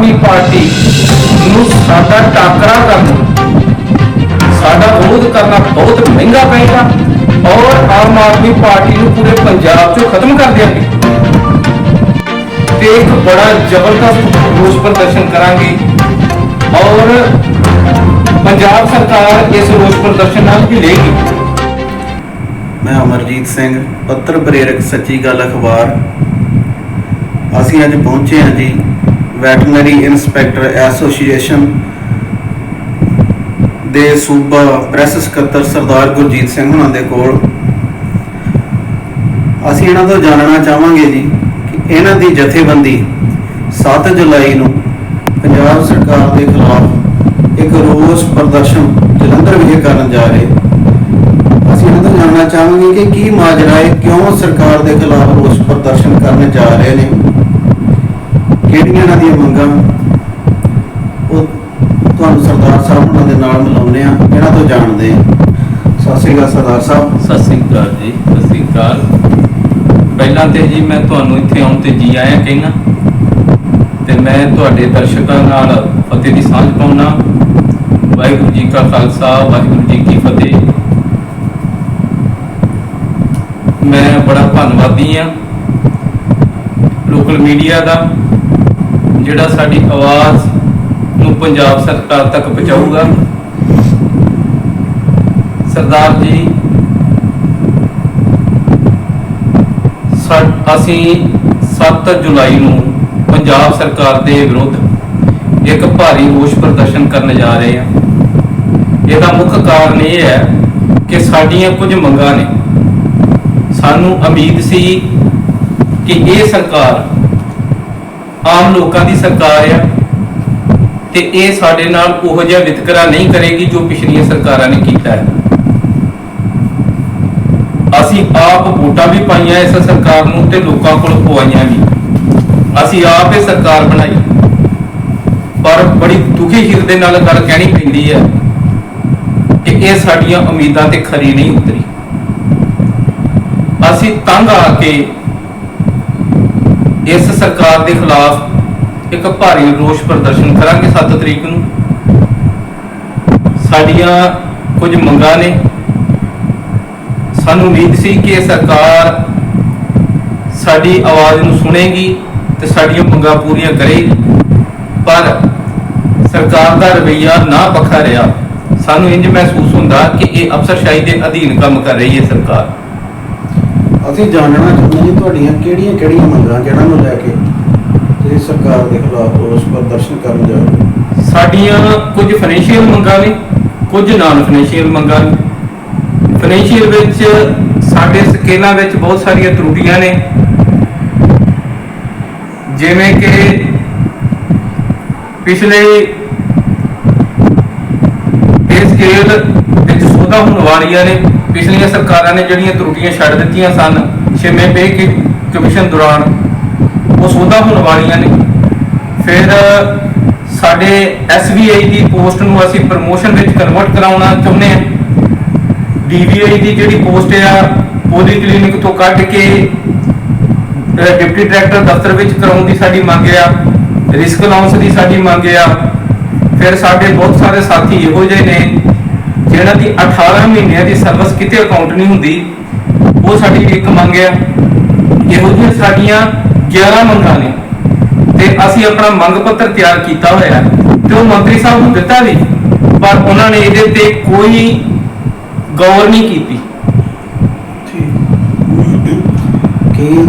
ਆਦਮੀ party ਨੂੰ ਸਾਡਾ ਟਾਕਰਾ ਕਰਨਾ ਸਾਡਾ ਵਿਰੋਧ ਕਰਨਾ ਬਹੁਤ ਮਹਿੰਗਾ ਪਏਗਾ ਔਰ ਆਮ ਆਦਮੀ ਪਾਰਟੀ ਨੂੰ ਪੂਰੇ ਪੰਜਾਬ 'ਚੋਂ ਖਤਮ ਕਰ ਦਿਆਂਗੇ ਤੇ ਇੱਕ ਬੜਾ ਜ਼ਬਰਦਸਤ ਰੋਸ ਪ੍ਰਦਰਸ਼ਨ ਕਰਾਂਗੇ ਔਰ ਪੰਜਾਬ ਸਰਕਾਰ ਇਸ ਰੋਸ ਪ੍ਰਦਰਸ਼ਨ ਨਾਲ ਹਿਲੇਗੀ ਮੈਂ ਅਮਰਜੀਤ ਸਿੰਘ ਪੱਤਰ ਪ੍ਰੇਰਕ ਸੱਚੀ ਗੱਲ ਅਖਬਾਰ ਅਸੀਂ ਅੱਜ ਪਹੁੰਚੇ ਹਾਂ ਜੀ ਵੈਟਰਨਰੀ ਇਨਸਪੈਕਟਰ ਐਸੋਸੀਏਸ਼ਨ ਦੇ ਸੂਬਾ ਪ੍ਰੈਸ ਸਕੱਤਰ ਸਰਦਾਰ ਗੁਰਜੀਤ ਸਿੰਘ ਹੁਣਾਂ ਦੇ ਕੋਲ। ਅਸੀਂ ਇਹਨਾਂ ਤੋਂ ਜਾਣਨਾ ਚਾਹਾਂਗੇ ਜੀ ਕਿ ਇਹਨਾਂ ਦੀ ਜਥੇਬੰਦੀ 7 ਜੁਲਾਈ ਨੂੰ ਪੰਜਾਬ ਸਰਕਾਰ ਦੇ ਖਿਲਾਫ ਇੱਕ ਰੋਸ ਪ੍ਰਦਰਸ਼ਨ ਜਲੰਧਰ ਵਿਖੇ ਕਰਨ ਜਾ ਰਹੇ ਅਸੀਂ ਇਹਨਾਂ ਤੋਂ ਜਾਣਨਾ ਚਾਹਾਂਗੇ ਕਿ ਕੀ ਮਾਜਰਾ ਹੈ ਕਿਉਂ ਸਰਕਾਰ ਦੇ ਖਿਲਾਫ ਰੋਸ ਪ੍ਰਦਰਸ਼ਨ ਕਰਨ ਜਾ ਰਹੇ ਨੇ। ਕਿਹੜੀਆਂ ਇਹਨਾਂ ਦੀਆਂ ਮੰਗਾਂ? ਉਹ ਤੁਹਾਨੂੰ ਸਰਦਾਰ ਸਾਹਿਬ ਉਹਨਾਂ ਦੇ ਨਾਲ ਮਿਲਾਉਂਦੇ ਆ ਇਹਨਾਂ ਤੋਂ ਜਾਣਦੇ ਆ ਸਤਿ ਸ਼੍ਰੀ ਅਕਾਲ ਸਰਦਾਰ ਸਾਹਿਬ। ਸਤਿ ਸ੍ਰੀ ਅਕਾਲ ਜੀ, ਸਤਿ ਸ੍ਰੀ ਅਕਾਲ। ਪਹਿਲਾਂ ਤੇ ਜੀ ਮੈਂ ਤੁਹਾਨੂੰ ਇੱਥੇ ਆਉਣ ਤੇ ਜੀ ਆਇਆਂ ਕਹਿਣਾ, ਤੇ ਮੈਂ ਤੁਹਾਡੇ ਦਰਸ਼ਕਾਂ ਨਾਲ ਫਤਿਹ ਦੀ ਸਾਂਝ ਪਾਉਣਾ। ਵਾਹਿਗੁਰੂ ਜੀ ਕਾ ਖਾਲਸਾ, ਵਾਹਿਗੁਰੂ ਜੀ ਕੀ ਫਤਿਹ। ਮੈਂ ਬੜਾ ਧੰਨਵਾਦੀ ਆ ਲੋਕਲ ਮੀਡੀਆ ਦਾ। ਜਿਹੜਾ ਸਾਡੀ ਆਵਾਜ਼ ਨੂੰ ਪੰਜਾਬ ਸਰਕਾਰ ਤੱਕ ਪਹੁੰਚਾਊਗਾ। ਸਰਦਾਰ ਜੀ, ਸਾ- ਅਸੀਂ 7 ਜੁਲਾਈ ਨੂੰ ਪੰਜਾਬ ਸਰਕਾਰ ਦੇ ਵਿਰੁੱਧ ਇੱਕ ਭਾਰੀ ਰੋਸ ਪ੍ਰਦਰਸ਼ਨ ਕਰਨ ਜਾ ਰਹੇ ਹਾਂ। ਇਹਦਾ ਮੁੱਖ ਕਾਰਨ ਇਹ ਹੈ ਕਿ ਸਾਡੀਆਂ ਕੁਝ ਮੰਗਾਂ ਨੇ। ਸਾਨੂੰ ਉਮੀਦ ਸੀ ਕਿ ਇਹ ਸਰਕਾਰ ਆਮ ਲੋਕਾਂ ਦੀ ਸਰਕਾਰ ਆ ਤੇ ਇਹ ਸਾਡੇ ਨਾਲ ਉਹੋ ਜਿਹਾ ਵਿਤਕਰਾ ਨਹੀਂ ਕਰੇਗੀ ਜੋ ਪਿਛਲੀਆਂ ਸਰਕਾਰਾਂ ਨੇ ਕੀਤਾ ਹੈ। ਅਸੀਂ ਆਪ ਵੋਟਾਂ ਵੀ ਪਾਈਆਂ ਇਸ ਸਰਕਾਰ ਨੂੰ ਤੇ ਲੋਕਾਂ ਕੋਲ ਪਵਾਈਆਂ ਵੀ। ਅਸੀਂ ਆਪ ਇਹ ਸਰਕਾਰ ਬਣਾਈ। ਪਰ ਬੜੀ ਦੁਖੀ ਹਿਰਦੇ ਨਾਲ ਗੱਲ ਕਹਿਣੀ ਪੈਂਦੀ ਹੈ ਕਿ ਇਹ ਸਾਡੀਆਂ ਉਮੀਦਾਂ ਤੇ ਖਰੀ ਨਹੀਂ ਉਤਰੀ। ਅਸੀਂ ਤੰਗ ਆ ਕੇ ਇਸ ਸਰਕਾਰ ਦੇ ਖਿਲਾਫ ਇੱਕ ਭਾਰੀ ਰੋਸ ਪ੍ਰਦਰਸ਼ਨ ਕਰਾਂਗੇ 7 ਤਰੀਕ ਨੂੰ। ਸਾਡੀਆਂ ਕੁਝ ਮੰਗਾਂ ਨੇ। ਸਾਨੂੰ ਉਮੀਦ ਸੀ ਕਿ ਸਰਕਾਰ ਸਾਡੀ ਆਵਾਜ਼ ਨੂੰ ਸੁਣੇਗੀ ਤੇ ਸਾਡੀਆਂ ਮੰਗਾਂ ਪੂਰੀਆਂ ਕਰੇਗੀ। ਪਰ ਸਰਕਾਰ ਦਾ ਰਵਈਆ ਨਾ ਪੱਖਾ ਰਿਹਾ। ਸਾਨੂੰ ਇੰਜ ਮਹਿਸੂਸ ਹੁੰਦਾ ਕਿ ਇਹ ਅਫਸਰਸ਼ਾਹੀ ਦੇ ਅਧੀਨ ਕੰਮ ਕਰ ਰਹੀ ਹੈ ਸਰਕਾਰ। ਅਸੀਂ ਜਾਣਨਾ ਚਾਹੁੰਦੇ ਜੀ ਤੁਹਾਡੀਆਂ ਕਿਹੜੀਆਂ ਕਿਹੜੀਆਂ ਮੰਗਾਂ ਜਿਹਨਾਂ ਨੂੰ ਲੈ ਕੇ ਤੁਸੀਂ ਸਰਕਾਰ ਦੇ ਖਿਲਾਫ ਰੋਸ ਪ੍ਰਦਰਸ਼ਨ ਕਰਨ ਜਾ ਰਹੇ ਹੋ? ਸਾਡੀਆਂ ਕੁਝ ਫਾਈਨੈਂਸ਼ੀਅਲ ਮੰਗਾਂ ਨੇ ਕੁਝ ਨਾਨ ਫਾਈਨੈਂਸ਼ੀਅਲ ਮੰਗਾਂ ਨੇ ਫਾਈਨੈਂਸ਼ੀਅਲ ਵਿੱਚ ਸਾਡੇ ਸਕੇਲਾਂ ਵਿੱਚ ਬਹੁਤ ਸਾਰੀਆਂ ਤਰੁੱਟੀਆਂ ਨੇ। ਜਿਵੇਂ ਕਿ ਪਿਛਲੇ ਇਹ ਸਕੇਲ ਵਿੱਚ ਸੋਧਾ ਹੋਣ ਵਾਲੀਆਂ ਨੇ। ਪਿਛਲੀਆਂ ਸਰਕਾਰਾਂ ਨੇ ਜਿਹੜੀਆਂ ਤਰੁੱਟੀਆਂ ਛੱਡ ਦਿੱਤੀਆਂ ਸਨ, ਛੇਵੇਂ ਪੇ ਕਮਿਸ਼ਨ ਦੌਰਾਨ, ਉਹ ਸੋਧਾ ਹੋਣ ਵਾਲੀਆਂ ਨੇ। ਫਿਰ ਸਾਡੇ SBI ਦੀ ਪੋਸਟ ਨੂੰ ਅਸੀਂ ਪ੍ਰਮੋਸ਼ਨ ਵਿੱਚ ਕਨਵਰਟ ਕਰਾਉਣਾ ਚਾਹੁੰਦੇ ਹਾਂ। DVI ਦੀ ਜਿਹੜੀ ਪੋਸਟ ਆ, ਉਹਦੀ ਕਲੀਨਿਕ ਤੋਂ ਕੱਢ ਕੇ ਡਿਪਟੀ ਡਾਇਰੈਕਟਰ ਦਫ਼ਤਰ ਵਿੱਚ ਕਰਾਉਣ ਦੀ ਸਾਡੀ ਮੰਗ ਆ, ਰਿਸਕ ਅਲਾਉਂਸ ਦੀ ਸਾਡੀ ਮੰਗ ਆ। ਫਿਰ ਸਾਡੇ ਬਹੁਤ ਸਾਰੇ ਸਾਥੀ ਇਹੋ ਜਿਹੇ ਨੇ ਜਿਹਨਾਂ ਦੀ 18 ਮਹੀਨਿਆਂ ਦੀ ਸਰਵਿਸ ਕਿਤੇ ਅਕਾਊਂਟ ਨਹੀਂ ਹੁੰਦੀ ਉਹ ਸਾਡੀ ਇੱਕ ਮੰਗ ਆ ਇਹੋ ਜਿਹੀਆਂ ਸਾਡੀਆਂ 11 ਮੰਗਾਂ ਨੇ। ਤੇ ਅਸੀਂ ਆਪਣਾ ਮੰਗ ਪੱਤਰ ਤਿਆਰ ਕੀਤਾ ਹੋਇਆ ਹੈ ਤੇ ਉਹ ਮੰਤਰੀ ਸਾਹਿਬ ਨੂੰ ਦਿੱਤਾ ਵੀ ਪਰ ਉਹਨਾਂ ਨੇ ਇਹਦੇ ਤੇ ਕੋਈ ਗੌਰ ਨਹੀਂ ਕੀਤੀ। ਕੀ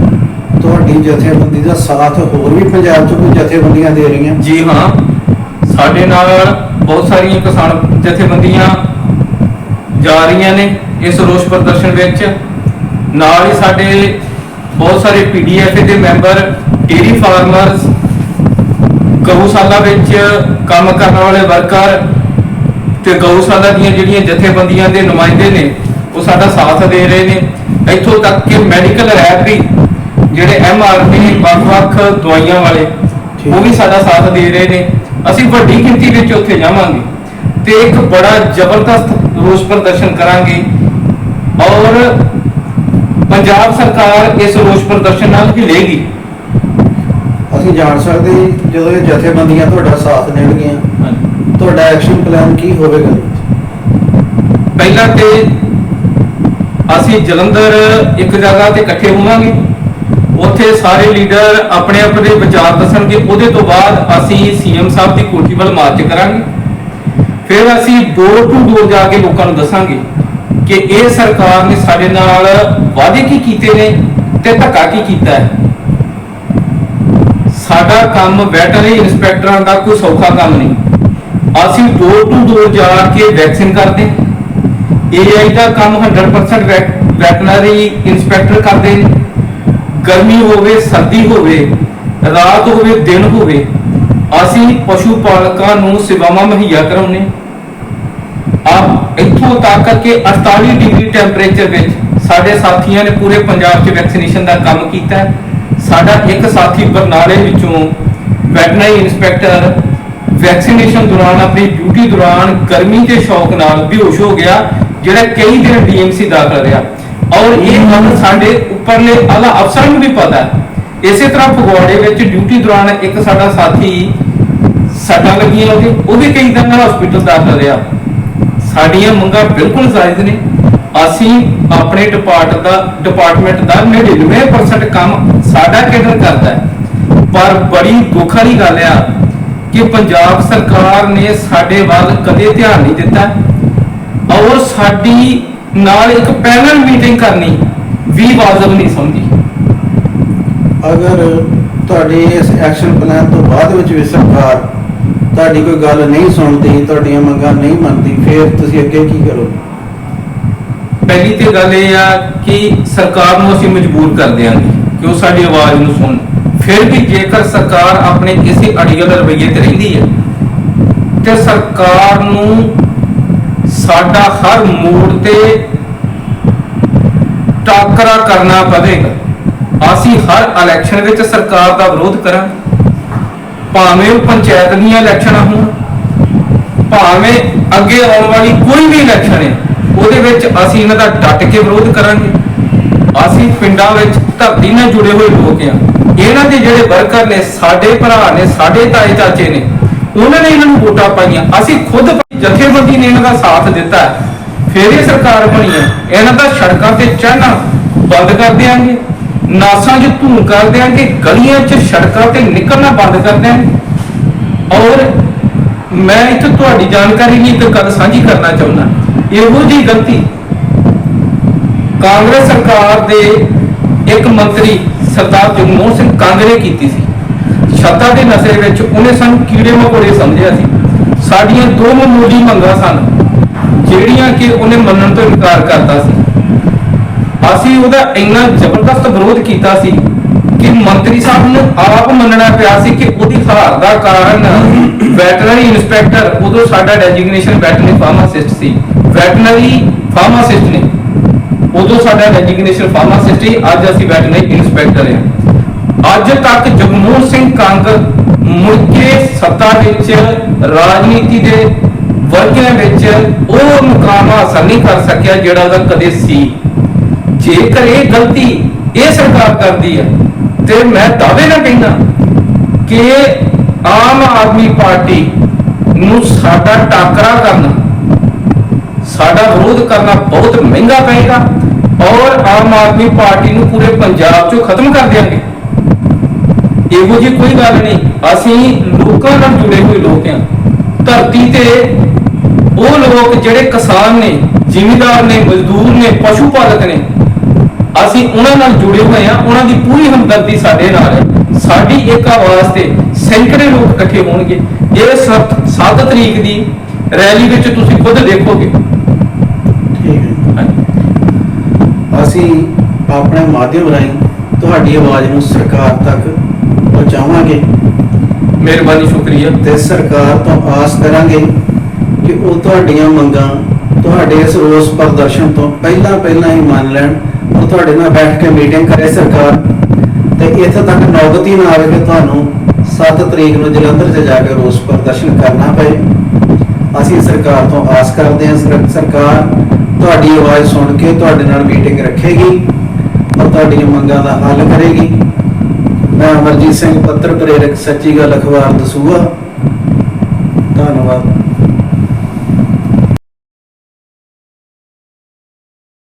ਤੁਹਾਡੀ ਜਥੇਬੰਦੀ ਦਾ ਸਾਥ ਹੋਰ ਵੀ ਪੰਜਾਬ 'ਚ ਕੋਈ ਜਥੇਬੰਦੀਆਂ ਦੇ ਰਹੀਆਂ? ਜੀ ਹਾਂ ਸਾਡੇ ਨਾਲ ਬਹੁਤ ਸਾਰੀਆਂ ਕਿਸਾਨ ਜਥੇਬੰਦੀਆਂ ਜਾ ਰਹੀਆਂ ਨੇ ਇਸ ਰੋਸ ਪ੍ਰਦਰਸ਼ਨ ਵਿੱਚ। ਨਾਲ ਹੀ ਸਾਡੇ ਬਹੁਤ ਸਾਰੇ ਪੀਡੀਐਫ ਦੇ ਮੈਂਬਰ ਡੇਰੀ ਫਾਰਮਰਸ, ਗਊਸ਼ਾਲਾ ਵਿੱਚ ਕੰਮ ਕਰਨ ਵਾਲੇ ਵਰਕਰ ਤੇ ਗਊਸ਼ਾਲਾ ਦੀਆਂ ਜਿਹੜੀਆਂ ਜਥੇਬੰਦੀਆਂ ਦੇ ਨੁਮਾਇੰਦੇ ਨੇ, ਉਹ ਸਾਡਾ ਸਾਥ ਦੇ ਰਹੇ ਨੇ। ਇੱਥੋਂ ਤੱਕ ਕਿ ਮੈਡੀਕਲ ਰੈਪ ਵੀ, ਜਿਹੜੇ ਐਮਆਰਪੀ ਵੱਖ-ਵੱਖ ਦਵਾਈਆਂ ਵਾਲੇ, ਉਹ ਵੀ ਸਾਡਾ ਸਾਥ ਦੇ ਰਹੇ ਨੇ। ਅਸੀਂ ਵੱਡੀ ਗਿਣਤੀ ਵਿੱਚ ਉੱਥੇ ਜਾਵਾਂਗੇ। ਤੇ ਇੱਕ ਬੜਾ ਜ਼ਬਰਦਸਤ ਰੋਸ ਪ੍ਰਦਰਸ਼ਨ ਕਰਾਂਗੇ। ਔਰ ਪੰਜਾਬ ਸਰਕਾਰ ਇਸ ਰੋਸ ਪ੍ਰਦਰਸ਼ਨ ਨਾਲ ਹਿਲੇਗੀ। ਅਸੀਂ ਜਾਣ ਸਕਦੇ ਜਦੋਂ ਇਹ ਜਥੇਬੰਦੀਆਂ ਤੁਹਾਡਾ ਸਾਥ ਦੇਣਗੀਆਂ ਤੁਹਾਡਾ ਐਕਸ਼ਨ ਪਲਾਨ ਕੀ ਹੋਵੇਗਾ? ਪਹਿਲਾਂ ਤੇ ਅਸੀਂ ਜਲੰਧਰ ਇੱਕ ਜਗ੍ਹਾ ਤੇ ਇਕੱਠੇ ਹੋਵਾਂਗੇ। ਉੱਥੇ ਸਾਰੇ ਲੀਡਰ ਆਪਣੇ ਆਪਣੇ ਵਿਚਾਰ ਦੱਸਣਗੇ। ਉਹਦੇ ਤੋਂ ਬਾਅਦ ਅਸੀਂ ਸੀਐਮ ਸਾਹਿਬ ਦੀ ਕੋਠੀ ਵੱਲ ਮਾਰਚ ਕਰਾਂਗੇ। ਫਿਰ ਅਸੀਂ ਡੋਰ ਟੂ ਡੋਰ ਜਾ ਕੇ ਲੋਕਾਂ ਨੂੰ ਦੱਸਾਂਗੇ ਕਿ ਇਹ ਸਰਕਾਰ ਨੇ ਸਾਡੇ ਨਾਲ ਵਾਅਦੇ ਕੀ ਕੀਤੇ ਨੇ ਤੇ ਧੱਕਾ ਕੀ ਕੀਤਾ ਹੈ। ਸਾਡਾ ਕੰਮ ਵੈਟਰਨਰੀ ਇਨਸਪੈਕਟਰਾਂ ਦਾ ਕੋਈ ਸੌਖਾ ਕੰਮ ਨਹੀਂ। ਅਸੀਂ ਡੋਰ ਟੂ ਡੋਰ ਜਾ ਕੇ ਵੈਕਸੀਨ ਕਰਦੇ ਏਆਈ ਦਾ ਕੰਮ 100% ਵੈਟਰਨਰੀ ਇਨਸਪੈਕਟਰ ਕਰਦੇ ਨੇ। ਗਰਮੀ ਹੋਵੇ, ਸਰਦੀ ਹੋਵੇ, ਰਾਤ ਹੋਵੇ, ਦਿਨ ਹੋਵੇ ਅਸੀਂ ਪਸ਼ੂ ਪਾਲਕਾਂ ਨੂੰ ਸੇਵਾਵਾਂ ਮੁਹੱਈਆ ਕਰਾਉਂਦੇ ਆਪ ਇੱਥੋਂ ਤੱਕ ਕਿ 48 ਡਿਗਰੀ ਟੈਂਪਰੇਚਰ ਵਿੱਚ ਸਾਡੇ ਸਾਥੀਆਂ ਨੇ ਪੂਰੇ ਪੰਜਾਬ 'ਚ ਵੈਕਸੀਨੇਸ਼ਨ ਦਾ ਕੰਮ ਕੀਤਾ ਸਾਡਾ ਇੱਕ ਸਾਥੀ ਬਰਨਾਲੇ ਵਿੱਚੋਂ ਵੈਟਰਨਰੀ ਇਨਸਪੈਕਟਰ ਵੈਕਸੀਨੇਸ਼ਨ ਦੌਰਾਨ ਆਪਣੀ ਡਿਊਟੀ ਦੌਰਾਨ ਗਰਮੀ ਦੇ ਸ਼ੌਕ ਨਾਲ ਬੇਹੋਸ਼ ਹੋ ਗਿਆ, ਜਿਹੜਾ ਕਈ ਦਿਨ ਡੀਐਮਸੀ ਦਾਖਲ ਰਿਹਾ। ਔਰ ਇਹ ਗੱਲ ਸਾਡੇ ਉੱਪਰਲੇ ਆਲਾ ਅਫਸਰਾਂ ਨੂੰ ਵੀ ਪਤਾ ਹੈ। ਇਸੇ ਤਰ੍ਹਾਂ ਫਗਵਾੜੇ ਵਿੱਚ ਡਿਊਟੀ ਦੌਰਾਨ ਇੱਕ ਸਾਡਾ ਸਾਥੀ ਸੱਟਾਂ ਲੱਗੀਆਂ ਉਹਦੇ, ਉਹ ਕਈ ਦਿਨ ਹਸਪੀਟਲ ਦਾਖਲ ਰਿਹਾ। ਸਾਡੀਆਂ ਮੰਗਾਂ ਬਿਲਕੁਲ ਜਾਇਜ਼ ਨੇ। ਅਸੀਂ ਆਪਣੇ ਡਿਪਾਰਟ ਦਾ ਡਿਪਾਰਟਮੈਂਟ ਦਾ 99% ਕੰਮ ਸਾਡਾ ਕੇਡਰ ਕਰਦਾ ਹੈ। ਪਰ ਬੜੀ ਦੁੱਖ ਵਾਲੀ ਗੱਲ ਆ ਕਿ ਪੰਜਾਬ ਸਰਕਾਰ ਨੇ ਸਾਡੇ ਵੱਲ ਕਦੇ ਧਿਆਨ ਨਹੀਂ ਦਿੱਤਾ। ਔਰ ਸਾਡੀ ਨਾਲ ਇੱਕ ਪੈਨਲ ਮੀਟਿੰਗ ਕਰਨੀ ਵੀ ਵਾਜਬ ਨਹੀਂ ਸਮਝੀ। ਅਗਰ ਤੁਹਾਡੇ ਇਸ ਐਕਸ਼ਨ ਪਲਾਨ ਤੋਂ ਬਾਅਦ ਵਿੱਚ ਵੀ ਸਰਕਾਰ ਤੁਹਾਡੀ ਕੋਈ ਗੱਲ ਨਹੀਂ ਸੁਣਦੀ, ਤੁਹਾਡੀਆਂ ਮੰਗਾਂ ਨਹੀਂ ਮੰਨਦੀ, ਫਿਰ ਤੁਸੀਂ ਅੱਗੇ ਕੀ ਕਰੋਗੇ? ਪਹਿਲੀ ਤੇ ਗੱਲ ਇਹ ਆ ਕਿ ਸਰਕਾਰ ਨੂੰ ਅਸੀਂ ਮਜਬੂਰ ਕਰ ਦਿਆਂਗੇ ਕਿ ਉਹ ਸਾਡੀ ਆਵਾਜ਼ ਨੂੰ ਸੁਣ। ਫਿਰ ਵੀ ਜੇਕਰ ਸਰਕਾਰ ਆਪਣੇ ਕਿਸੇ ਅੜੀਅਲ ਰਵੱਈਏ ਤੇ ਰਹਿੰਦੀ ਹੈ, ਤੇ ਸਰਕਾਰ ਨੂੰ ਸਾਡਾ ਹਰ ਮੋੜ ਤੇ ਟਾਕਰਾ ਕਰਨਾ ਪਵੇਗਾ। ਅਸੀਂ ਹਰ ਇਲੈਕਸ਼ਨ ਵਿੱਚ ਸਰਕਾਰ ਦਾ ਵਿਰੋਧ ਕਰਾਂਗੇ। ਭਾਵੇਂ ਉਹ ਪੰਚਾਇਤ ਦੀਆਂ ਇਲੈਕਸ਼ਨਾਂ ਹੋਣ, ਭਾਵੇਂ ਅੱਗੇ ਆਉਣ ਵਾਲੀ ਕੋਈ ਵੀ ਇਲੈਕਸ਼ਨ ਹੈ, ਉਹਦੇ ਵਿੱਚ ਅਸੀਂ ਇਹਨਾਂ ਦਾ ਡਟ ਕੇ ਵਿਰੋਧ ਕਰਾਂਗੇ। ਅਸੀਂ ਪਿੰਡਾਂ ਵਿੱਚ ਧਰਤੀ ਨਾਲ ਜੁੜੇ ਹੋਏ ਲੋਕ ਆ ਇਹਨਾਂ ਦੇ ਜਿਹੜੇ ਵਰਕਰ ਨੇ, ਸਾਡੇ ਭਰਾ ਨੇ, ਸਾਡੇ ਤਾਏ ਚਾਚੇ ਨੇ, ਉਹਨਾਂ ਨੇ ਇਹਨਾਂ ਨੂੰ ਵੋਟਾਂ ਪਾਈਆਂ। ਅਸੀਂ ਖੁਦ ਜਥੇਬੰਦੀ ਨੇ ਇਹਨਾਂ ਦਾ ਸਾਥ ਦਿੱਤਾ ਹੈ। ਫਿਰ ਇਹ ਸਰਕਾਰ ਬਣੀ ਹੈ। ਇਹਨਾਂ ਦਾ ਸੜਕਾਂ ਤੇ ਚੜਨਾ ਬੰਦ ਕਰ ਦਿਆਂਗੇ। ਨਾਸਾਂ 'ਚ ਧੂੰ ਕਰ ਦਿਆਂਗੇ ਗਲੀਆਂ 'ਚ ਸੜਕਾਂ ਤੇ ਨਿਕਲਣਾ ਬੰਦ ਕਰ ਦਿਆਂਗੇ ਔਰ ਮੈਂ ਇੱਥੇ ਤੁਹਾਡੀ ਜਾਣਕਾਰੀ ਲਈ ਇੱਕ ਗੱਲ ਸਾਂਝੀ ਕਰਨਾ ਚਾਹੁੰਦਾ। ਇਹੋ ਜੀ ਗਲਤੀ ਕਾਂਗਰਸ ਸਰਕਾਰ ਦੇ ਇੱਕ ਮੰਤਰੀ ਸਰਦਾਰ ਜਗਮੋਹਨ ਸਿੰਘ ਕਾਂਗਰੇ ਨੇ ਕੀਤੀ ਸੀ। ਛੱਤਾਂ ਦੇ ਨਸ਼ੇ ਵਿੱਚ ਉਹਨੇ ਸਾਨੂੰ ਕੀੜੇ ਮਕੌੜੇ ਸਮਝਿਆ ਸੀ। ਸਾਡੀਆਂ ਦੋ ਮਾਮੂਲੀ ਮੰਗਾਂ ਸਨ, ਜਿਹੜੀਆਂ ਕਿ ਉਹਨੇ ਮੰਨਣ ਤੋਂ ਇਨਕਾਰ ਕਰਤਾ ਸੀ। ਅਸੀਂ ਉਹਦਾ ਇੰਨਾ ਜ਼ਬਰਦਸਤ ਵਿਰੋਧ ਕੀਤਾ ਸੀ ਕਿ ਮੰਤਰੀ ਸਾਹਿਬ ਨੂੰ ਆਪ ਮੰਨਣਾ ਪਿਆ ਸੀ ਕਿ ਉਹਦੀ ਹਾਰ ਦਾ ਕਾਰਨ ਵੈਟਰਨਰੀ ਇਨਸਪੈਕਟਰ ਉਦੋਂ ਸਾਡਾ ਡੈਜਿਗਨੇਸ਼ਨ ਵੈਟਰਨਰੀ ਫਾਰਮਾਸਿਸਟ ਸੀ। ਵੈਟਰਨਰੀ ਫਾਰਮਾਸਿਸਟ ਨੇ। ਉਦੋਂ ਸਾਡਾ ਡੈਜਿਗਨੇਸ਼ਨ ਫਾਰਮਾਸਿਸਟ ਸੀ, ਅੱਜ ਅਸੀਂ ਵੈਟਰਨਰੀ ਇਨਸਪੈਕਟਰ ਹਾਂ। ਅੱਜ ਤੱਕ ਜਗਮੋਹਨ ਸਿੰਘ ਕੰਗ ਮੁੜ ਕੇ ਸੱਤਾ ਵਿੱਚ, ਰਾਜਨੀਤੀ ਦੇ ਵਰਗਿਆਂ ਵਿੱਚ ਉਹ ਮੁਕਾਮ ਹਾਸਲ ਨਹੀਂ ਕਰ ਸਕਿਆ ਜਿਹੜਾ ਉਹਦਾ ਕਦੇ ਸੀ। ਜੇਕਰ ਇਹ ਗਲਤੀ ਇਹ ਸਰਕਾਰ ਕਰਦੀ ਹੈ ਤੇ ਮੈਂ ਦਾਅਵੇ ਨਾਲ ਕਹਿੰਦਾ ਕਿ ਆਮ ਆਦਮੀ ਪਾਰਟੀ ਨੂੰ ਸਾਡਾ ਟਾਕਰਾ ਕਰਨਾ, ਸਾਡਾ ਵਿਰੋਧ ਕਰਨਾ ਬਹੁਤ ਮਹਿੰਗਾ ਪਏਗਾ ਔਰ ਆਮ ਆਦਮੀ ਪਾਰਟੀ ਨੂੰ ਪੂਰੇ ਪੰਜਾਬ 'ਚੋਂ ਖਤਮ ਕਰ ਦਿਆਂਗੇ। ਇਹੋ ਜੀ ਕੋਈ ਗੱਲ ਨਹੀਂ। ਅਸੀਂ ਲੋਕਾਂ ਨਾਲ ਜੁੜੇ ਹੋਏ ਲੋਕ ਹਾਂ ਧਰਤੀ ਤੇ ਉਹ ਲੋਕ ਜਿਹੜੇ ਕਿਸਾਨ ਨੇ, ਜਿਮੀਦਾਰ ਨੇ, ਮਜ਼ਦੂਰ ਨੇ, ਪਸ਼ੂ ਪਾਲਕ ਨੇ ਅਸੀਂ ਉਹਨਾਂ ਨਾਲ ਜੁੜੇ ਹੋਏ ਹਾਂ ਉਹਨਾਂ ਦੀ ਪੂਰੀ ਹਮਦਰਦੀ ਸਾਡੇ ਨਾਲ ਹੈ। ਸਾਡੀ ਇੱਕ ਆਵਾਜ਼ ਤੇ ਸੈਂਕੜੇ ਲੋਕ ਇਕੱਠੇ ਹੋਣਗੇ। ਇਹ 7 ਤਰੀਕ ਦੀ ਰੈਲੀ ਵਿੱਚ ਤੁਸੀਂ ਖੁਦ ਦੇਖੋਗੇ। ਠੀਕ ਹੈ ਹਾਂਜੀ। ਅਸੀਂ ਆਪਣੇ ਮਾਧਿਅਮ ਰਾਹੀਂ ਤੁਹਾਡੀ ਆਵਾਜ਼ ਨੂੰ ਸਰਕਾਰ ਤੱਕ ਪਹੁੰਚਾਵਾਂਗੇ। ਮਿਹਰਬਾਨੀ ਸ਼ੁਕਰੀਆ। ਤੇ ਸਰਕਾਰ ਤੋਂ ਆਸ ਕਰਾਂਗੇ ਕਿ ਉਹ ਤੁਹਾਡੀਆਂ ਮੰਗਾਂ ਤੁਹਾਡੇ ਇਸ ਰੋਸ ਪ੍ਰਦਰਸ਼ਨ ਤੋਂ ਪਹਿਲਾਂ ਪਹਿਲਾਂ ਹੀ ਮੰਨ ਲੈਣ ਔਰ ਤੁਹਾਡੇ ਨਾਲ ਬੈਠ ਕੇ ਮੀਟਿੰਗ ਕਰੇ ਸਰਕਾਰ। ਤੇ ਇੱਥੇ ਤੱਕ ਨੌਬਤ ਨਾ ਆਵੇ ਕਿ ਤੁਹਾਨੂੰ 7 ਤਰੀਕ ਨੂੰ ਜਲੰਧਰ 'ਚ ਜਾ ਕੇ ਰੋਸ ਪ੍ਰਦਰਸ਼ਨ ਕਰਨਾ ਪਏ। ਅਸੀਂ ਸਰਕਾਰ ਤੋਂ ਆਸ ਕਰਦੇ ਹਾਂ ਸਰਕਾਰ ਤੁਹਾਡੀ ਆਵਾਜ਼ ਸੁਣ ਕੇ ਤੁਹਾਡੇ ਨਾਲ ਮੀਟਿੰਗ ਰੱਖੇਗੀ ਔਰ ਤੁਹਾਡੀਆਂ ਮੰਗਾਂ ਦਾ ਹੱਲ ਕਰੇਗੀ। ਮੈਂ ਅਮਰਜੀਤ ਸਿੰਘ ਪੱਤਰ ਪ੍ਰੇਰਕ ਸੱਚੀ ਗੱਲ ਅਖਬਾਰ ਦਸੂਹਾ।